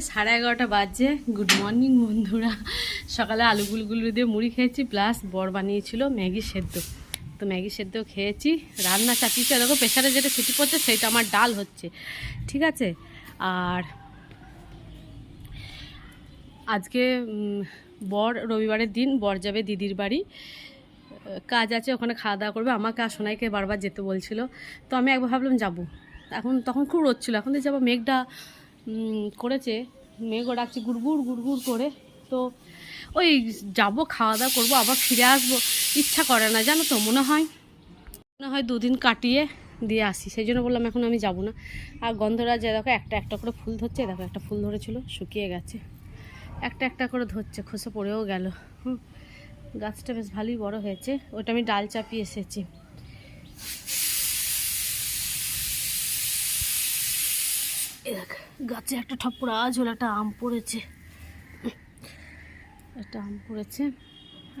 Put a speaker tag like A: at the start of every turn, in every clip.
A: সাড়ে এগারোটা বাজে। গুড মর্নিং বন্ধুরা। সকালে আলু গুলগুলো দিয়ে মুড়ি খেয়েছি প্লাস বর বানিয়েছিল ম্যাগি সেদ্ধ। তো ম্যাগি সেদ্ধ খেয়েছি। রান্না চাপিয়েছে, দেখো প্রেশারে যেটা ছুটি পড়ছে সেটা আমার ডাল হচ্ছে। ঠিক আছে? আর আজকে বর রবিবারের দিন, বর যাবে দিদির বাড়ি। কাজ আছে, ওখানে খাওয়া দাওয়া করবে। আমাকে আর সোনাইকে বারবার যেতে বলছিল। তো আমি একবার ভাবলাম যাব। এখন তখন খুব রোদ ছিল। এখন তো যাব মেঘটা করেছে। মেঘও ডাকছে, গুড়গুড় গুড়গুড় করে। তো ওই যাব, খাওয়া দাওয়া করব, আবার ফিরে আসব। ইচ্ছা করে না, জানো তো, মনে হয়। মনে হয় দুদিন কাটিয়ে দিয়ে আসি। সেই জন্য বললাম, এখন আমি যাব না। আর গন্ধরাজ দেখো, একটা একটা করে ফুল ধরছে দেখো, একটা ফুল ধরেছিল, শুকিয়ে গেছে। একটা একটা করে ধরছে, খসে পড়েও গেল। হুম, গাছটা বেশ ভালোই বড় হয়েছে। ওটা আমি ডাল চাপিয়ে এসেছি। দেখ, গাছে একটা ঠপ্পর আজ হলো একটা আম পড়েছে। একটা আম পড়েছে।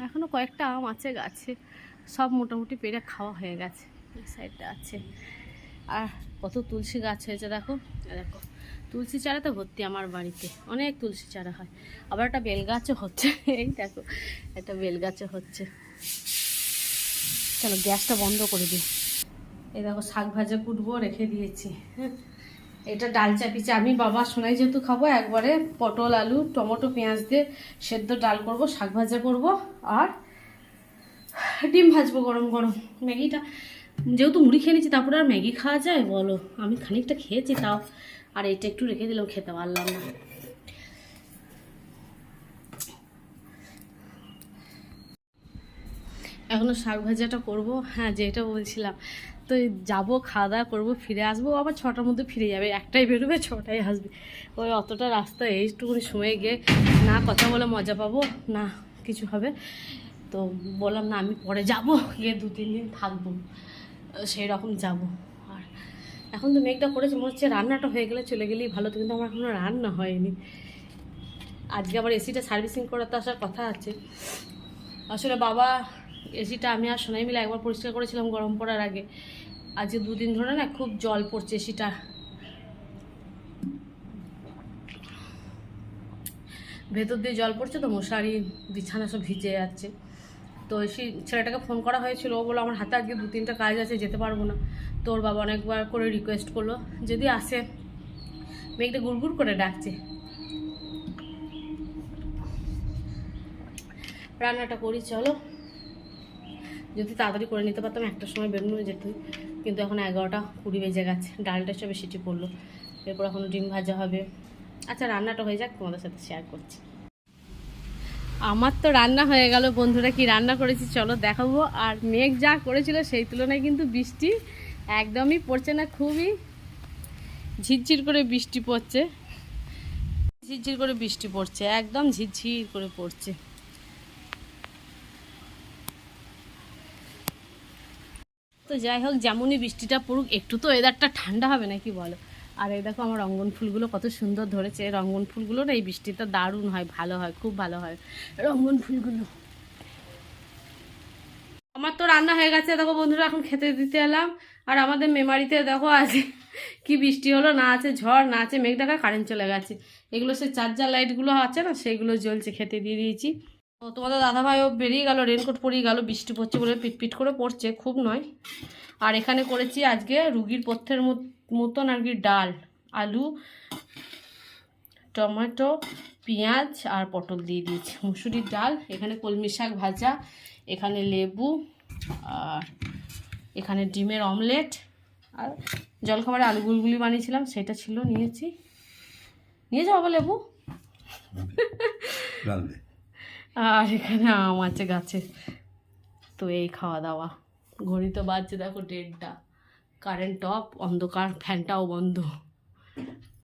A: এখনও কয়েকটা আম আছে গাছে। সব মোটামুটি পেরে খাওয়া হয়ে গেছে। এই সাইডটা আছে। আর কত তুলসী গাছ হয়েছে দেখো। দেখো, তুলসী চারা তো ভর্তি আমার বাড়িতে। অনেক তুলসী চারা হয়। আবার একটা বেল গাছও হচ্ছে। এই দেখো, একটা বেল গাছও হচ্ছে। চলো গ্যাসটা বন্ধ করে দিই। এই দেখো, শাক ভাজা কুটবো, রেখে দিয়েছি। হ্যাঁ এটা ডাল চাপিছে আমি বাবা শোনাই যেহেতু খাব, একবারে পটল, আলু, টমেটো, পেঁয়াজ দিয়ে সেদ্ধ ডাল করব, শাক ভাজা করব, আর ডিম ভাজবো গরম গরম। ম্যাগিটা, যেহেতু মুড়ি খেয়ে নিচ্ছি তারপরে আর ম্যাগি খাওয়া যায় বলো? আমি খানিকটা খেয়েছি তাও, আর এটা একটু রেখে দিলেও খেতে পারলাম না। এখনও শাক ভাজাটা করব। হ্যাঁ যেটা বলছিলাম। তো যাব, খাওয়া দাওয়া করব, ফিরে আসব আবার ছটার মধ্যে ফিরে যাবে। একটাই বেরোবে ছটাই আসবে। ওই অতটা রাস্তা, এইটুকুনি সময় গিয়ে না কথা বলে মজা পাবো, না কিছু হবে। তো বললাম, না, আমি পরে যাব, গিয়ে দু তিন দিন থাকব। সেই রকম যাব। আর এখন তো মেঘটা করেছে, মনে হচ্ছে রান্নাটা হয়ে গেলে চলে গেলেই ভালো, তো কিন্তু আমার এখনও রান্না হয়নি। আজকে আবার এসিটা সার্ভিসিং করাতে আসার কথা আছে। আসলে বাবা এসিটা আমি আর সোনাই মিলে একবার পরিষ্কার করেছিলাম গরম পড়ার আগে। আজকে দুদিন ধরে না খুব জল পড়ছে এসিটা। ভেতর দিয়ে জল পড়ছে তো, মশারি, বিছানা সব ভিজে যাচ্ছে। তো এসি ছেলেটাকে ফোন করা হয়েছিল, ও বলো আমার হাতে আজকে দু তিনটা কাজ আছে, যেতে পারব না। তোর বাবা অনেকবার করে রিকোয়েস্ট করল, যদি আসে? মেঘটা গুড়গুড় করে ডাকছে। রান্নাটা করি, চলো। যদি তাড়াতাড়ি করে নিতে পারতাম, একটা সময় বেরোনো যেত কিন্তু এখন এগারোটা কুড়ি বেজে গেছে, ডালটা সবে সিটি পড়ল এরপর এখন ডিম ভাজা হবে। আচ্ছা রান্নাটা হয়ে যাক, তোমাদের সাথে শেয়ার করছি। আমার তো রান্না হয়ে গেল, বন্ধুরা কি রান্না করেছি চলো দেখাবো। আর মেঘ যা করেছিল সেই তুলনায় কিন্তু বৃষ্টি একদমই পড়ছে না, খুবই ঝিরঝির করে বৃষ্টি পড়ছে। ঝিরঝির করে বৃষ্টি পড়ছে, একদম ঝিরঝির করে পড়ছে। তো যাই হোক, যেমনই বৃষ্টিটা পড়ুক, একটু তো ওয়েদারটা ঠান্ডা হবে নাকি বলো? আর এই দেখো আমার রঙ্গন ফুলগুলো কত সুন্দর ধরেছে। রঙ্গন ফুলগুলো না এই বৃষ্টিতে দারুণ হয়, ভালো হয়, খুব ভালো হয়। রঙ্গন ফুলগুলো। আমার তো রান্না হয়ে গেছে, দেখো বন্ধুরা, এখন খেতে দিতে এলাম। আর আমাদের মেমারিতে দেখো আজ কি বৃষ্টি হলো, না আছে ঝড়, না আছে মেঘ ডাকা কারেন্ট চলে গেছে। এগুলো সে চার্জার লাইটগুলো আছে না সেগুলো জ্বলছে, খেতে দিয়ে দিয়েছি। তো তোমাদের দাদাভাইও বেরিয়ে গেল রেনকোট পরিয়ে গেল, বৃষ্টি পড়ছে বলে পিটপিট করে পড়ছে, খুব নয়। আর এখানে করেছি আজকে রুগীর পথ্যের মত- মতন আর কি ডাল, আলু, টমেটো, পেঁয়াজ আর পটল দিয়ে দিয়েছি। মুসুরির ডাল, এখানে কলমি শাক ভাজা, এখানে লেবু, আর এখানে ডিমের অমলেট, আর জলখাবারে আলু গুলগুলি বানিয়েছিলাম, সেটা ছিল, নিয়েছি। নিয়ে যাব লেবু। আর এখানে আম আছে গাছে তো এই খাওয়া দাওয়া। ঘড়ি তো বাজছে, দেখো ডেটটা কারেন্ট অফ অন্ধকার ফ্যানটাও বন্ধ।